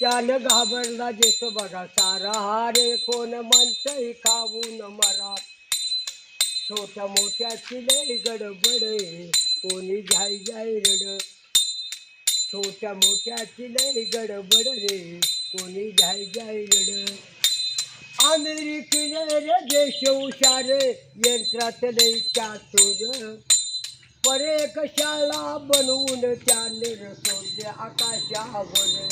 त्यानं घाबरला जेस बघा सारा हारे कोण म्हणतंय खाऊन मरा. छोट्या मोठ्याची लय गडबड कोणी जाय जाय रड. छोट्या मोठ्याची लय गडबड रे कोणी जाय जाय रड. अमेरिकेने रे देश हुशार यंत्रात लय चातुर. परे कशाला बनवून त्याने रसोडले आकाशावर?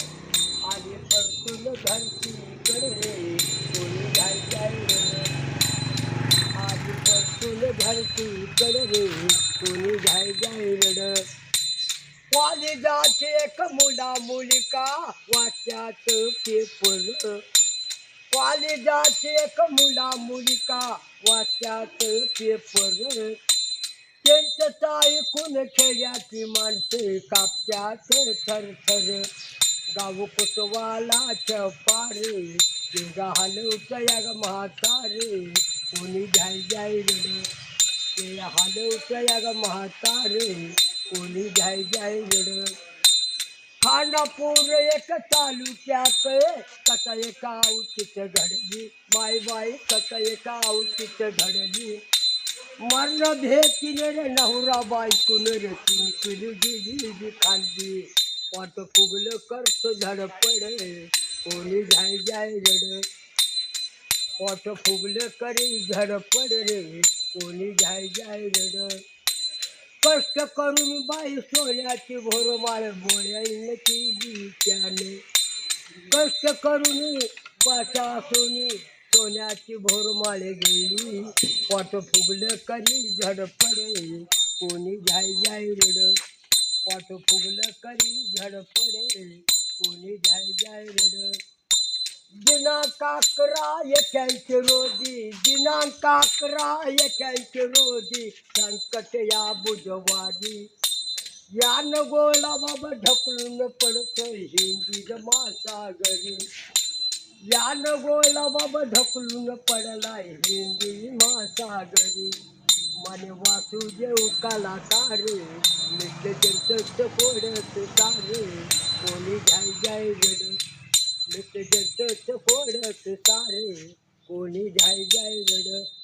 आणि परतून धरतीकडे रे कोणी जाय आणि परतून धरतीकडे रे कोणी जाय जाय रड कॉलेजाचे एक मुला मुलिका वाट्यात पेपर. कॉलेजाचे एक मुला मुलिका वाट्यात पेपर. त्यांच्या ऐकून खेड्याची माणसे कापत्यात थरथर. गाव कुतवाला चपारे तिघा हलवतं या ग म्हातारे. कोणी जाय जाय गड ते हलवतं या ग म्हातारे. कोणी जाय जाय गड खानापूर एक तालुक्यात कथा एका औचित घडली? बाय बाय कथा एका औचित घडली? मरण भेटीने रे नवरा बायकून रे तीन पिढी दिली खाल्ली वाट फुगलं करत धडपड कोणी जाय जाय रड पोट फुगलं करी धडपड रे कोणी जाय जाय रड कष्ट करून बाई सोन्याची भोरमाळ बोळ्याईन केली त्याने कष्ट करून पाचा सोनी सोन्याची भोरमाळ गेली. पोट फुगलं करी झडपडे कोणी जाय जाय रड. पोट फुगलं करी झडपडे कोणी जाय जाय रड. दिनांक काकरा एकायचे रोजी दिनांक काकरा एकायचे रोजी संकट या बुधवारी. यान गोळा बाबा ढकलून पडतो हिंदी महासागरी. यान गोळा बाबा ढकलून पडला हिंदी महासागरी. मने वासुदेव काला तारे नित्य जंत फोडत सारे. कोणी जाय जाय गड नित्य जंत फोडत सारे. कोणी जाय जाय गड